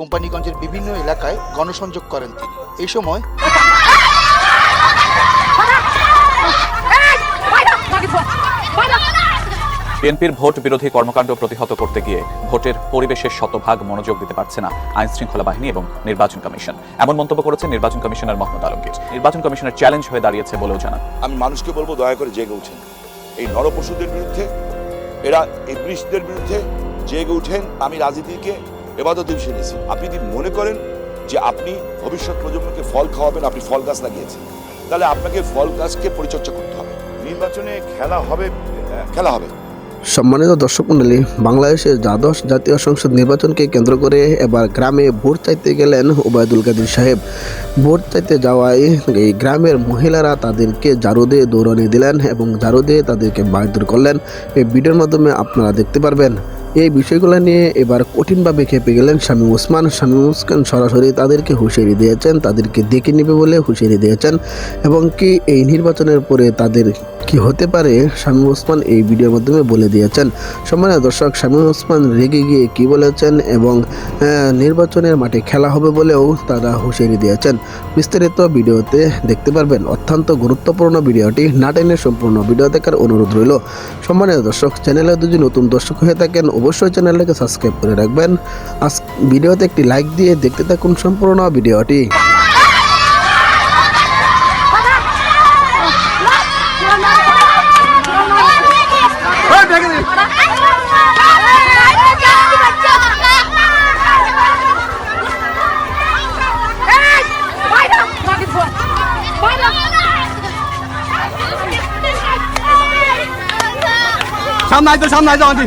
কোম্পানিগঞ্জের বিভিন্ন এলাকায় গণসংযোগ করেন তিনি। এই সময় বিএনপির ভোট বিরোধী কর্মকাণ্ড প্রতিহত করতে গিয়ে ভোটের পরিবেশের শতভাগ মনোযোগ দিতে পারছে না আইন শৃঙ্খলা বাহিনী এবং নির্বাচন কমিশন। এমন মন্তব্য করেছে নির্বাচন কমিশনার মোহাম্মদ আলমগীর। নির্বাচন কমিশনের চ্যালেঞ্জ হয়ে দাঁড়িয়েছে বলেও জানান। আমি মানুষকে বলব দয়া করে জেগে উঠেন। এই নরপশুদের বিরুদ্ধে এরা এই বৃষ্টিদের বিরুদ্ধে জেগে উঠেন। আমি রাজনীতিকে এবাদত হিসেবে নিয়েছি। আপনি যদি মনে করেন যে আপনি ভবিষ্যৎ প্রজন্মকে ফল খাওয়াবেন আপনি ফল গাছ লাগিয়েছেন তাহলে আপনাকে ফল গাছকে পরিচর্যা করতে হবে। নির্বাচনে খেলা হবে খেলা হবে। সম্মানিত দর্শক মণ্ডলী বাংলাদেশের দ্বাদশ জাতীয় সংসদ নির্বাচনকে কেন্দ্র করে এবার গ্রামে ভোট চাইতে গেলেন ওবায়দুল কাদের সাহেব। ভোট চাইতে যাওয়ায় এই গ্রামের মহিলারা তাদেরকে জারু দিয়ে দৌড়ানি দিলেন এবং জারু দিয়ে তাদেরকে মারধর করলেন। এই ভিডিওর মাধ্যমে আপনারা দেখতে পারবেন এই বিষয়গুলো নিয়ে এবার কঠিনভাবে খেপে গেলেন শামীম ওসমান। শামীম ওসমান সরাসরি তাদেরকে হুঁশিয়ারি দিয়েছেন, তাদেরকে দেখে নেবে বলে হুঁশিয়ারি দিয়েছেন এবং কি এই নির্বাচনের পরে তাদের কি হতে পারে শামীম ওসমান এই ভিডিওর মাধ্যমে বলে দিয়েছেন। সম্মানীয় দর্শক শামীম ওসমান রেগে গিয়ে কি বলেছেন এবং নির্বাচনের মাঠে খেলা হবে বলেও তারা হুঁশিয়ারি দিয়েছেন। বিস্তারিত ভিডিওতে দেখতে পারবেন অত্যন্ত গুরুত্বপূর্ণ ভিডিওটি নাটেনের সম্পূর্ণ ভিডিও দেখার অনুরোধ রইল। সম্মানীয় দর্শক, চ্যানেলে যদি নতুন দর্শক হয়ে থাকেন অবশ্যই চ্যানেলটাকে সাবস্ক্রাইব করে রাখবেন। আজ ভিডিওতে একটি লাইক দিয়ে দেখতে থাকুন সম্পূর্ণ ভিডিওটি। সামনে আইতো সামনে আইতো আন্টি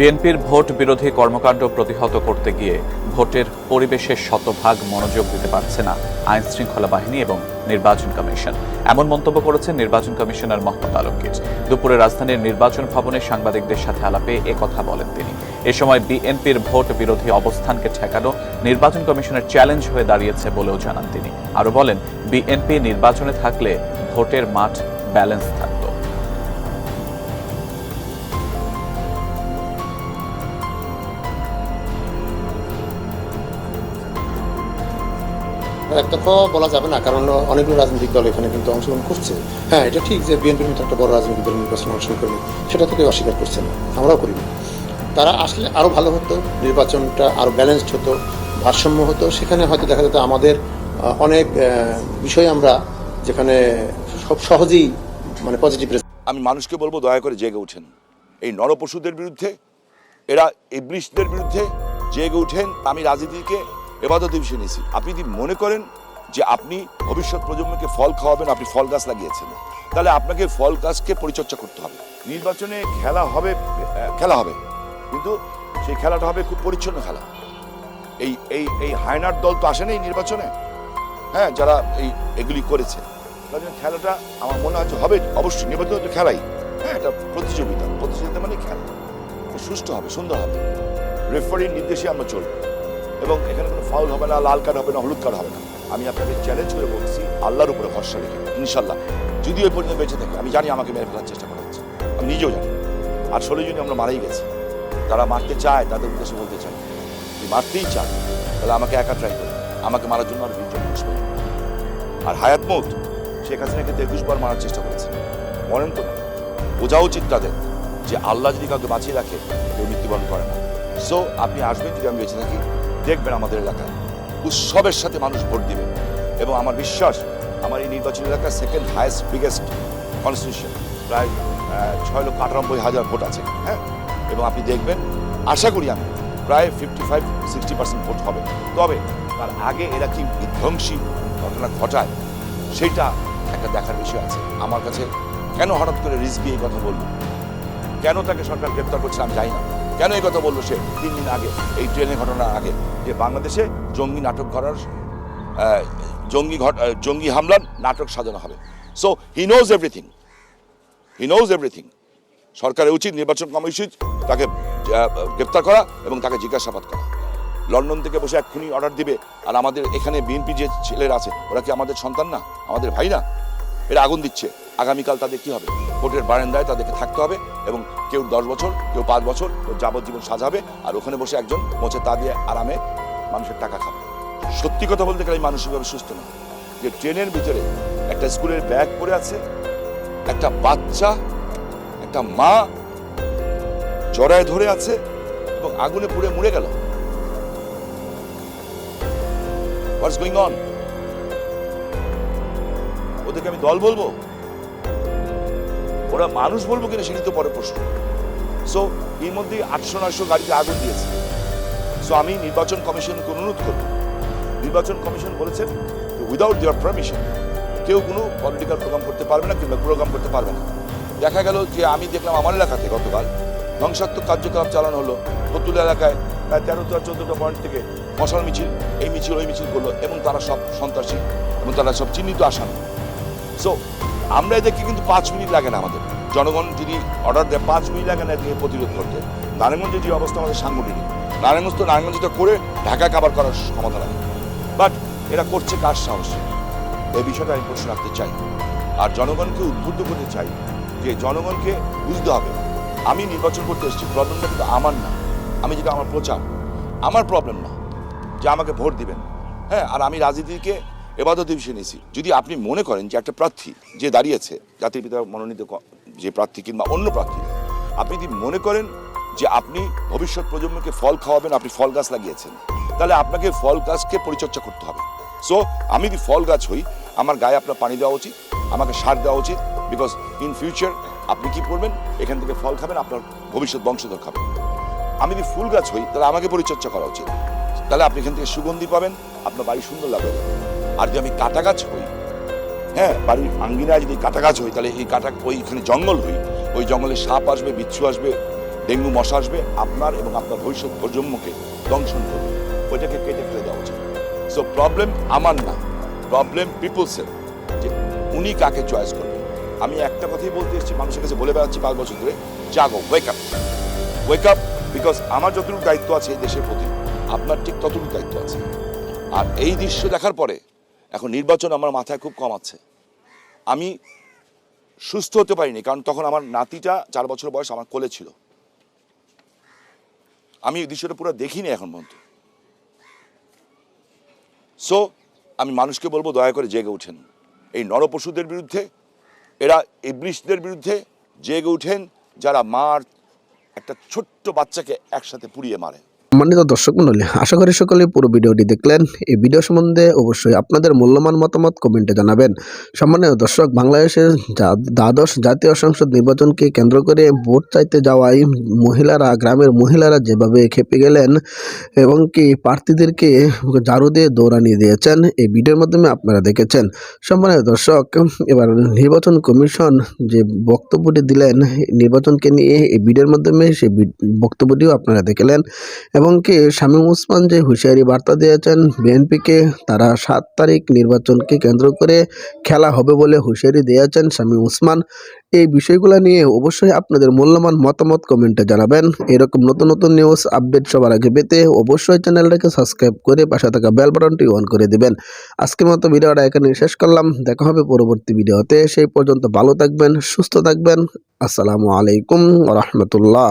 বিএনপির ভোট বিরোধী কর্মকাণ্ড প্রতিহত করতে গিয়ে ভোটের পরিবেশের শতভাগ মনোযোগ দিতে পারছে না আইন শৃঙ্খলা বাহিনী এবং নির্বাচন কমিশন। এমন মন্তব্য করেছেন নির্বাচন কমিশনার মোহাম্মদ আলমগীর। দুপুরে রাজধানীর নির্বাচন ভবনে সাংবাদিকদের সাথে আলাপে কথা বলেন তিনি। এ সময় বিএনপির ভোট বিরোধী অবস্থানকে ঠেকানো নির্বাচন কমিশনের চ্যালেঞ্জ হয়ে দাঁড়িয়েছে বলেও জানান তিনি। আরও বলেন, বিএনপি নির্বাচনে থাকলে ভোটের মাঠ ব্যালেন্স থাকতো একতরফা বলা যাবে না, কারণ অনেকগুলো রাজনৈতিক দল এখানে কিন্তু অংশগ্রহণ করছে। হ্যাঁ এটা ঠিক যে বিএনপির মতো একটা বড় রাজনৈতিক দল নির্বাচনে অংশগ্রহণ করেনি, সেটা থেকে অস্বীকার করছে না। আমরাও করিনি তারা আসলে আরও ভালো হতো, নির্বাচনটা আরও ব্যালেন্সড হতো, ভারসাম্য হতো। সেখানে হয়তো দেখা যেত আমাদের অনেক বিষয় আমরা যেখানে সব সহজেই মানে পজিটিভ আমি মানুষকে বলব, দয়া করে জেগে ওঠেন এই নরপশুদের বিরুদ্ধে, এরা এই বৃষ্টিদের বিরুদ্ধে জেগে ওঠেন আমি রাজনীতিকে এবাদত হিসেবে নিয়েছি আপনি যদি মনে করেন যে আপনি ভবিষ্যৎ প্রজন্মকে ফল খাওয়াবেন, আপনি ফল গাছ লাগিয়েছেন, তাহলে আপনাকে ফল গাছকে পরিচর্যা করতে হবে। নির্বাচনে খেলা হবে খেলা হবে। কিন্তু সেই খেলাটা হবে খুব পরিচ্ছন্ন খেলা। এই এই এই হায়নার দল তো আসেনি নির্বাচনে। হ্যাঁ যারা এই, এগুলি করেছে। খেলাটা আমার মনে হয় হবে, অবশ্যই নির্বাচন তো খেলাই। হ্যাঁ এটা প্রতিযোগিতা। প্রতিযোগিতা মানে খেলা। সুষ্ঠু হবে, সুন্দর হবে। রেফারির নির্দেশে আমরা চলবো। এবং এখানে কোনো ফাউল হবে না, লাল কার্ড হবে না, হলুদ কার্ড হবে না। আমি আপনাকে চ্যালেঞ্জ করে বলছি, আল্লাহর উপরে ভরসা রেখে ইনশাল্লাহ যদি ওই পর্যন্ত বেঁচে থাকে, আমি জানি আমাকে মেরে ফেলার চেষ্টা করা হচ্ছে। আমি নিজেও জানি। আর ষোলো জনই আমরা মারাই গেছি। তারা মারতে চায়, তাদের উদ্দেশ্যে বলতে চাই যদি মারতেই চায়, তাহলে আমাকে একা ট্রাই করে। আমাকে মারার জন্য আর বিশ জন মানুষ প্রয়োজন। আর হায়াত মৌত, শেখ হাসিনাকে তো একুশ বার মারার চেষ্টা করেছে। মরেন তো না। বোঝা উচিত তাদের যে আল্লাহ যদি কাউকে বাঁচিয়ে রাখে, কেউ মৃত্যুবরণ করে না। সো আপনি আসবেন যদি আমি বেঁচে থাকি। দেখবেন আমাদের এলাকায়। উৎসবের সাথে মানুষ ভোট দিবে। এবং আমার বিশ্বাস, আমার এই নির্বাচন এলাকার সেকেন্ড হায়েস্ট বিগেস্ট কনস্টিটিউশন প্রায় ছয় লক্ষ আটানব্বই হাজার ভোট আছে হ্যাঁ? এবং আপনি দেখবেন, আশা করি আমি প্রায় fifty five sixty percent vote হবে। তবে তার আগে এরা কি বিধ্বংসী ঘটনা ঘটায় সেইটা একটা দেখার বিষয় আছে। আমার কাছে কেন হঠাৎ করে রিজবি এই কথা বলল? কেন তাকে সরকার গ্রেপ্তার করছে আমি জানি না। কেন এই কথা বলল সে? তিন দিন আগে, এই ট্রেনের ঘটনার আগে, যে বাংলাদেশে জঙ্গি নাটক করার জঙ্গি ঘট জঙ্গি হামলার নাটক সাজানো হবে। So he knows everything he knows everything সরকারের উচিত নির্বাচন কমিশন তাকে গ্রেপ্তার করা এবং তাকে জিজ্ঞাসাবাদ করা। লন্ডন থেকে বসে এক্ষুনি অর্ডার দিবে। আর আমাদের এখানে বিএনপি যে ছেলেরা আছে, ওরা কি আমাদের সন্তান না? আমাদের ভাই না? এরা আগুন দিচ্ছে। আগামীকাল তাদের কি হবে? কোর্টের বারান্দায় তাদেরকে থাকতে হবে এবং কেউ দশ বছর, কেউ পাঁচ বছর, কেউ যাবজ্জীবন সাজাবে আর ওখানে বসে একজন মোচে তা দিয়ে আরামে মানুষের টাকা খাবে। সত্যি কথা বলতে গেলে মানসিকভাবে সুস্থ না যে ট্রেনের ভিতরে একটা স্কুলের ব্যাগ পড়ে আছে, একটা বাচ্চা, একটা মা জড়ায় ধরে আছে এবং আগুনে পুড়ে মরে গেল। হোয়াটস গোয়িং অন ওদেরকে আমি দল বলব? ওরা মানুষ বলব কিনা সেটি তো পরে প্রশ্ন। সো এর মধ্যে আটশো নয়শো গাড়িতে আগুন দিয়েছে। সো আমি নির্বাচন কমিশনকে অনুরোধ করব। নির্বাচন কমিশন বলেছেন উইদাউট দেওয়ার পারমিশন কেউ কোনো পলিটিক্যাল প্রোগ্রাম করতে পারবে না কিংবা প্রোগ্রাম করতে পারবে না। দেখা গেল যে আমি দেখলাম আমার এলাকাতে গতকাল ধ্বংসাত্মক কার্যকলাপ চালানো হলো। পতুল এলাকায় প্রায় তেরো তেরোটা চোদ্দটা পয়েন্ট থেকে মশাল মিছিল, এই মিছিল, ওই মিছিল করল এবং তারা সব সন্ত্রাসী এবং তারা সব চিহ্নিত আসামি। সো আমরা এদেরকে কিন্তু পাঁচ মিনিট লাগে না আমাদের। জনগণ যদি অর্ডার দেয়, পাঁচ মিনিট লাগে না এদেরকে প্রতিরোধ করতে। নারায়ণগঞ্জে যে অবস্থা আমাদের সাংগঠনিক, নারায়ণগঞ্জ তো নারায়ণগঞ্জটা করে ঢাকা কাবার করার ক্ষমতা লাগে বাট এরা করছে কার সাহস? এই বিষয়টা আমি প্রশ্ন রাখতে চাই। আর জনগণকে উদ্বুদ্ধ করতে চাই যে জনগণকে বুঝতে হবে, আমি নির্বাচন করতে এসেছি প্রবলেমটা কিন্তু আমার না। আমি যেটা আমার প্রচার। আমার প্রবলেম না যে আমাকে ভোট দিবেন। হ্যাঁ আর আমি রাজনীতিকে এবাদত হিসেবে নিয়েছি। যদি আপনি মনে করেন যে একটা প্রার্থী যে দাঁড়িয়েছে জাতির পিতা মনোনীত যে প্রার্থী কিংবা অন্য প্রার্থী, আপনি যদি মনে করেন যে আপনি ভবিষ্যৎ প্রজন্মকে ফল খাওয়াবেন, আপনি ফল গাছ লাগিয়েছেন, তাহলে আপনাকে ফল গাছকে পরিচর্যা করতে হবে। সো আমি যদি ফল গাছ হই, আমার গায়ে আপনার পানি দেওয়া উচিত, আমাকে সার দেওয়া উচিত বিকজ ইন ফিউচার আপনি কি করবেন? এখান থেকে ফল খাবেন, আপনার ভবিষ্যৎ বংশধর খাবেন। আমি যদি ফুল গাছ হই, তাহলে আমাকে পরিচর্যা করা উচিত। তাহলে আপনি এখান থেকে সুগন্ধি পাবেন, আপনার বাড়ি সুন্দর লাগবে। আর যদি আমি কাটা গাছ হই হ্যাঁ বাড়ির আঙ্গিনায় যদি কাটা গাছ হই, তাহলে এই কাটা, ওইখানে জঙ্গল হই। ওই জঙ্গলে সাপ আসবে, বিচ্ছু আসবে, ডেঙ্গু, মশা আসবে, আপনার এবং আপনার ভবিষ্যৎ প্রজন্মকে দংশন করবে। ওইটাকে কেটে ফেলে দেওয়া উচিত। সো প্রবলেম আমার না। প্রবলেম পিপলসের যে উনি কাকে চয়েস করবেন আমি একটা কথাই বলতে এসেছি, মানুষের কাছে বলে বেড়াচ্ছি পাঁচ বছর ধরে, জাগো wake up wake up because আমার যতটুকু দায়িত্ব আছে এই দেশের প্রতি, আপনার ঠিক ততটুকু দায়িত্ব আছে। আর এই দৃশ্য দেখার পরে এখন নির্বাচন আমার মাথায় খুব কম আছে। আমি সুস্থ হতে পারিনি, কারণ তখন আমার নাতিটা চার বছর বয়স আমার কোলে ছিল। আমি এই দৃশ্যটা পুরো দেখিনি এখন পর্যন্ত। সো আমি মানুষকে বলব দয়া করে জেগে উঠেন। এই নরপশুদের বিরুদ্ধে, এরা ইবলিশদের বিরুদ্ধে জেগে উঠেন, যারা মার একটা ছোট্ট বাচ্চাকে একসাথে পুড়িয়ে মারে। সম্মানিত দর্শক মন্ডলী, আশা করি সকলে পুরো ভিডিওটি দেখলেন। এই ভিডিও সম্বন্ধে অবশ্যই আপনাদের মূল্যবান মতামত কমেন্টে জানাবেন। সম্মানিত দর্শক, বাংলাদেশের দ্বাদশ জাতীয় সংসদ নির্বাচনকে কেন্দ্র করে ভোট চাইতে যাওয়ায় মহিলারা, গ্রামের মহিলারা যেভাবে খেপে গেলেন এবং কি প্রার্থীদেরকে ঝাড়ু দিয়ে দৌড়ানিয়ে দিয়েছেন, এই ভিডিওর মাধ্যমে আপনারা দেখেছেন। সম্মানিত দর্শক, এবার নির্বাচন কমিশন যে বক্তব্যটি দিলেন, নির্বাচনকে নিয়ে এই ভিডিওর মাধ্যমে সেই বক্তব্যটিও আপনারা দেখলেন। এবং কি শামীম ওসমান যে হুঁশিয়ারি বার্তা দিয়েছেন বিএনপিকে, তারা সাত তারিখ নির্বাচনকে কেন্দ্র করে খেলা হবে বলে হুঁশিয়ারি দিয়েছেন শামীম ওসমান। এই বিষয়গুলো নিয়ে অবশ্যই আপনাদের মূল্যবান মতামত কমেন্টে জানাবেন। এরকম নতুন নতুন নিউজ আপডেট সবার আগে পেতে অবশ্যই চ্যানেলটাকে সাবস্ক্রাইব করে পাশে থাকা বেল বাটনটি অন করে দিবেন। আজকের মতো ভিডিওটা এখানে শেষ করলাম। দেখা হবে পরবর্তী ভিডিওতে। সেই পর্যন্ত ভালো থাকবেন, সুস্থ থাকবেন। আসসালামু আলাইকুম রহমতুল্লাহ।